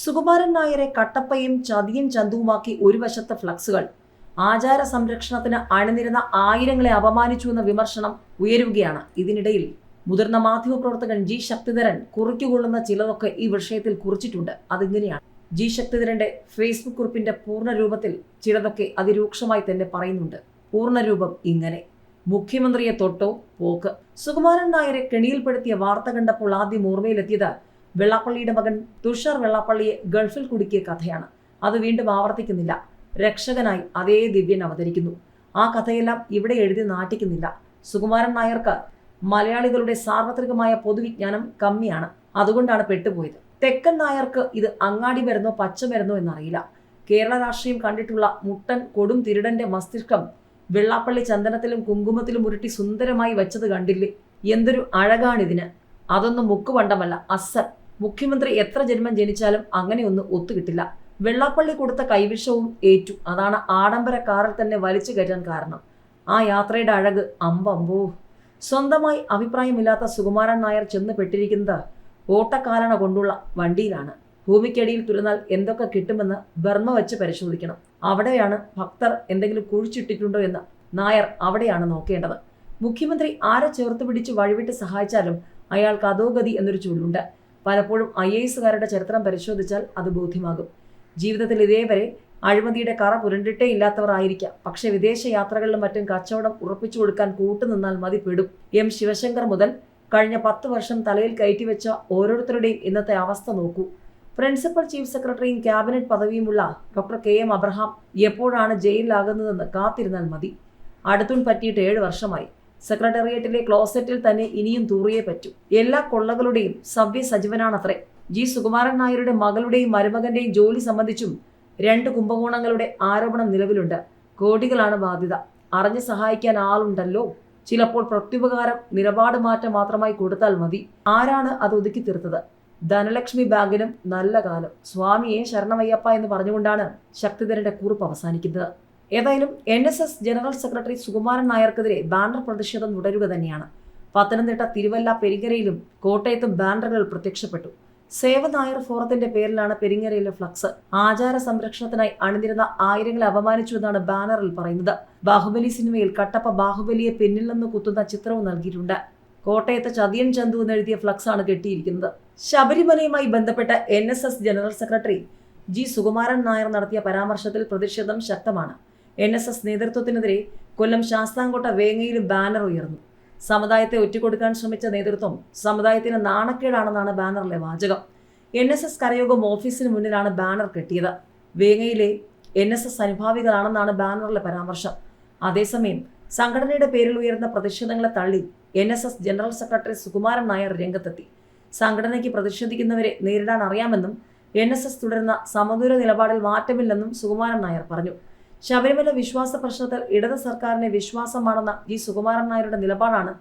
സുകുമാരൻ നായരെ കട്ടപ്പയും ചതിയും ചന്തുവുമാക്കി ഒരു വശത്തെ ഫ്ലക്സുകൾ. ആചാര സംരക്ഷണത്തിന് അണിനിരുന്ന ആയിരങ്ങളെ അപമാനിച്ചു എന്ന വിമർശനം ഉയരുകയാണ്. ഇതിനിടയിൽ മുതിർന്ന മാധ്യമപ്രവർത്തകൻ ജി ശക്തിധരൻ കുറിക്കുകൊള്ളുന്ന ചിലതൊക്കെ ഈ വിഷയത്തിൽ കുറിച്ചിട്ടുണ്ട്. അതിങ്ങനെയാണ്. ജി ശക്തിധരന്റെ ഫേസ്ബുക്ക് കുറിപ്പിന്റെ പൂർണ രൂപത്തിൽ ചിലതൊക്കെ അതിരൂക്ഷമായി തന്നെ പറയുന്നുണ്ട്. പൂർണരൂപം ഇങ്ങനെ. മുഖ്യമന്ത്രിയെ തൊട്ടോ പോക്ക്. സുകുമാരൻ നായരെ കെണിയിൽപ്പെടുത്തിയ വാർത്ത കണ്ടപ്പോൾ ആദ്യം ഓർമ്മയിലെത്തിയത് വെള്ളാപ്പള്ളിയുടെ മകൻ തുഷാർ വെള്ളാപ്പള്ളിയെ ഗൾഫിൽ കുടുക്കിയ കഥയാണ്. അത് വീണ്ടും ആവർത്തിക്കുന്നില്ല. രക്ഷകനായി അതേ ദിവ്യൻ അവതരിക്കുന്നു. ആ കഥയെല്ലാം ഇവിടെ എഴുതി നാട്ടിക്കുന്നില്ല. സുകുമാരൻ നായർക്ക് മലയാളികളുടെ സാർവത്രികമായ പൊതുവിജ്ഞാനം കമ്മിയാണ്. അതുകൊണ്ടാണ് പെട്ടുപോയത്. തെക്കൻ നായർക്ക് ഇത് അങ്ങാടി മരുന്നോ പച്ച വരുന്നോ എന്നറിയില്ല. കേരള രാഷ്ട്രീയം കണ്ടിട്ടുള്ള മുട്ടൻ കൊടും തിരുടന്റെ മസ്തിഷ്കം വെള്ളാപ്പള്ളി ചന്ദനത്തിലും കുങ്കുമത്തിലും ഉരുട്ടി സുന്ദരമായി വെച്ചത് കണ്ടില്ലേ? എന്തൊരു അഴകാണിതിന്. അതൊന്നും മുക്കുവണ്ടമല്ല അസൽ. മുഖ്യമന്ത്രി എത്ര ജന്മം ജനിച്ചാലും അങ്ങനെയൊന്നും ഒത്തുകിട്ടില്ല. വെള്ളാപ്പള്ളി കൊടുത്ത കൈവിഷവും ഏറ്റു. അതാണ് ആഡംബര കാറിൽ തന്നെ വലിച്ചു കയറ്റാൻ കാരണം. ആ യാത്രയുടെ അഴക് അമ്പമ്പോ സ്വന്തമായി അഭിപ്രായമില്ലാത്ത സുകുമാരൻ നായർ ചെന്ന് പെട്ടിരിക്കുന്നത് ഓട്ടക്കാലണ കൊണ്ടുള്ള വണ്ടിയിലാണ്. ഭൂമിക്കടിയിൽ തുരന്നാൽ എന്തൊക്കെ കിട്ടുമെന്ന് ബർമ്മ വെച്ച് പരിശോധിക്കണം. അവിടെയാണ് ഭക്തർ എന്തെങ്കിലും കുഴിച്ചിട്ടിട്ടുണ്ടോ എന്ന് നായർ അവിടെയാണ് നോക്കേണ്ടത്. മുഖ്യമന്ത്രി ആരെ ചേർത്ത് പിടിച്ച് വഴിവിട്ട് സഹായിച്ചാലും അയാൾക്ക് അധോഗതി എന്നൊരു ചൊല്ലുണ്ട് പലപ്പോഴും ഐ എസുകാരുടെ ചരിത്രം പരിശോധിച്ചാൽ അത് ബോധ്യമാകും. ജീവിതത്തിൽ ഇതേവരെ അഴിമതിയുടെ കറ പുരണ്ടിട്ടേ ഇല്ലാത്തവർ ആയിരിക്കാം പക്ഷേ വിദേശ യാത്രകളിലും മറ്റും കച്ചവടം ഉറപ്പിച്ചു കൊടുക്കാൻ കൂട്ടുനിന്നാൽ മതി പെടും. എം ശിവശങ്കർ മുതൽ കഴിഞ്ഞ പത്ത് വർഷം തലയിൽ കയറ്റിവെച്ച ഓരോരുത്തരുടെയും ഇന്നത്തെ അവസ്ഥ നോക്കൂ. പ്രിൻസിപ്പൽ ചീഫ് സെക്രട്ടറിയും ക്യാബിനറ്റ് പദവിയുമുള്ള ഡോക്ടർ കെ എം അബ്രഹാം എപ്പോഴാണ് ജയിലിലാകുന്നതെന്ന് കാത്തിരുന്നാൽ മതി. അടുത്തും പറ്റിയിട്ട് ഏഴ് വർഷമായി. സെക്രട്ടേറിയറ്റിലെ ക്ലോസറ്റിൽ തന്നെ ഇനിയും തൂറിയേ പറ്റൂ. എല്ലാ കൊള്ളകളുടെയും സവ്യ സജീവനാണത്രേ. ജി. സുകുമാരൻ നായരുടെ മകളുടെയും മരുമകന്റെയും ജോലി സംബന്ധിച്ചും രണ്ട് കുംഭകോണങ്ങളുടെ ആരോപണം നിലവിലുണ്ട്. കോടികളാണ് ബാധ്യത. അറിഞ്ഞു സഹായിക്കാൻ ആളുണ്ടല്ലോ. ചിലപ്പോൾ പ്രത്യുപകാരം നിലപാട് മാറ്റം മാത്രമായി കൊടുത്താൽ മതി. ആരാണ് അത് ഒതുക്കി തീർത്തത്? ധനലക്ഷ്മി ബാങ്കിനും നല്ല കാലം. സ്വാമിയെ ശരണമയ്യപ്പ എന്ന് പറഞ്ഞുകൊണ്ടാണ് ശക്തിധരന്റെ കുറിപ്പ് അവസാനിക്കുന്നത്. ഏതായാലും N S S general secretary Sukumaran നായർക്കെതിരെ banner പ്രതിഷേധം തുടരുക തന്നെയാണ്. പത്തനംതിട്ട തിരുവല്ല പെരിങ്ങരയിലും കോട്ടയത്തും ബാനറുകൾ പ്രത്യക്ഷപ്പെട്ടു. സേവ നായർ ഫോറത്തിന്റെ പേരിലാണ് പെരിങ്ങരയിലെ ഫ്ലക്സ്. ആചാര സംരക്ഷണത്തിനായി അണിനിരുന്ന ആയിരങ്ങളെ അപമാനിച്ചു എന്നാണ് ബാനറിൽ പറയുന്നത്. ബാഹുബലി സിനിമയിൽ കട്ടപ്പ ബാഹുബലിയെ പിന്നിൽ നിന്ന് കുത്തുന്ന ചിത്രവും നൽകിയിട്ടുണ്ട്. കോട്ടയത്ത് ചതിയൻ ചന്തു എന്നെഴുതിയ ഫ്ലക്സ് ആണ് കെട്ടിയിരിക്കുന്നത്. ശബരിമലയുമായി ബന്ധപ്പെട്ട N general secretary G Sukumaran Nair നടത്തിയ പരാമർശത്തിൽ പ്രതിഷേധം ശക്തമാണ്. എൻ എസ് എസ് നേതൃത്വത്തിനെതിരെ കൊല്ലം ശാസ്താംകോട്ട വേങ്ങയിൽ ബാനർ ഉയർന്നു. സമുദായത്തെ ഒറ്റിക്കൊടുക്കാൻ ശ്രമിച്ച നേതൃത്വം സമുദായത്തിന് നാണക്കേടാണെന്നാണ് ബാനറിലെ വാചകം. എൻ എസ് എസ് കരയോഗം ഓഫീസിന് മുന്നിലാണ് ബാനർ കെട്ടിയത്. വേങ്ങയിലെ എൻ എസ് എസ് അനുഭാവികളാണെന്നാണ് ബാനറിലെ പരാമർശം. അതേസമയം സംഘടനയുടെ പേരിൽ ഉയർന്ന പ്രതിഷേധങ്ങളെ തള്ളി N S S general secretary Sukumaran Nair രംഗത്തെത്തി. സംഘടനയ്ക്ക് പ്രതിഷേധിക്കുന്നവരെ നേരിടാൻ അറിയാമെന്നും എൻ എസ് എസ് തുടരുന്ന സമദൂര നിലപാടിൽ മാറ്റമില്ലെന്നും സുകുമാരൻ നായർ പറഞ്ഞു. ശബരിമല വിശ്വാസ പ്രശ്നത്തിൽ ഇടത് സർക്കാരിനെ വിശ്വാസമാണെന്ന ജി സുകുമാരൻ നായരുടെ നിലപാടാണ്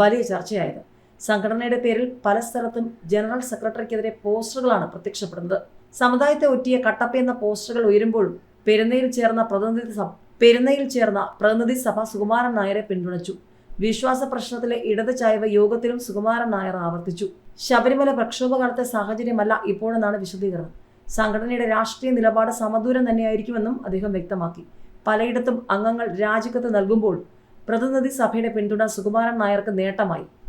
വലിയ ചർച്ചയായത്. സംഘടനയുടെ പേരിൽ പല സ്ഥലത്തും ജനറൽ സെക്രട്ടറിക്കെതിരെ പോസ്റ്ററുകളാണ് പ്രത്യക്ഷപ്പെടുന്നത്. സമുദായത്തെ ഒറ്റിയ കട്ടപ്പ എന്ന പോസ്റ്ററുകൾ ഉയരുമ്പോഴും പെരുന്നയിൽ ചേർന്ന പ്രതിനിധി സഭ പെരുന്നയിൽ ചേർന്ന പ്രതിനിധി സഭ സുകുമാരൻ നായരെ പിന്തുണച്ചു. വിശ്വാസ പ്രശ്നത്തിലെ ഇടത് ചായ്വ് യോഗത്തിലും സുകുമാരൻ നായർ ആവർത്തിച്ചു. ശബരിമല പ്രക്ഷോഭകാലത്തെ സാഹചര്യമല്ല ഇപ്പോഴെന്നാണ് വിശദീകരണം. സംഘടനയുടെ രാഷ്ട്രീയ നിലപാട് സമദൂരം തന്നെയായിരിക്കുമെന്നും അദ്ദേഹം വ്യക്തമാക്കി. പലയിടത്തും അംഗങ്ങൾ രാജിക്കത്ത് നൽകുമ്പോൾ പ്രതിനിധി സഭയുടെ പിന്തുണ സുകുമാരൻ നായർക്ക് നേട്ടമായി.